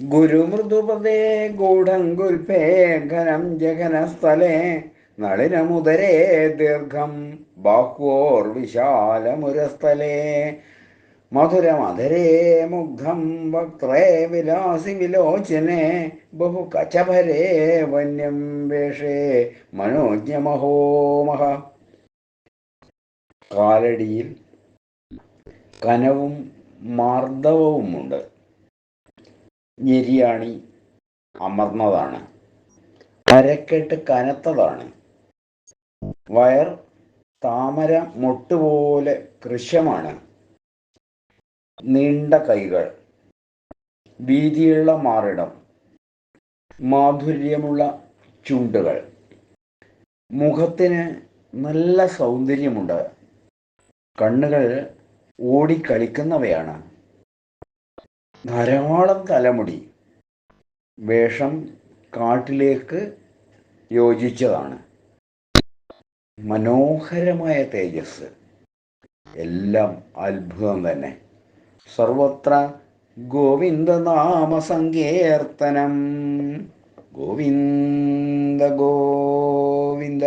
ഗുരുമൃദുപദേ ഗൂഢങ്കുൽപേ ഘനം ജഘനസ്ഥലേ നളിനമുദരേ ദീർഘം ബാഹ്വോർ വിശാലമുരസ്ഥലേ. മധുരമധരേ മുഗ്ധം വക്രേ വിലാസി വിലോചനെ ബഹു കചഭരേ വന്യം വേഷേ മനോജ്ഞമഹോമഹ കാലടിയിൽ കനവും മാർദ്ദവവുമുണ്ട്. ഞെരിയാണി അമർന്നതാണ്. അരക്കെട്ട് കനത്തതാണ്. വയർ താമര മൊട്ടുപോലെ കൃശമാണ്. നീണ്ട കൈകൾ വീതിയുള്ള മാറിടം മാധുര്യമുള്ള ചുണ്ടുകൾ. മുഖത്തിന് നല്ല സൗന്ദര്യമുണ്ട്. കണ്ണുകൾ ഓടിക്കളിക്കുന്നവയാണ്. ധാരാളം തലമുടി വേഷം കാട്ടിലേക്ക് യോജിച്ചതാണ്. മനോഹരമായ തേജസ്. എല്ലാം അത്ഭുതം തന്നെ. സർവത്ര ഗോവിന്ദനാമ സങ്കീർത്തനം ഗോവിന്ദ ഗോവിന്ദ.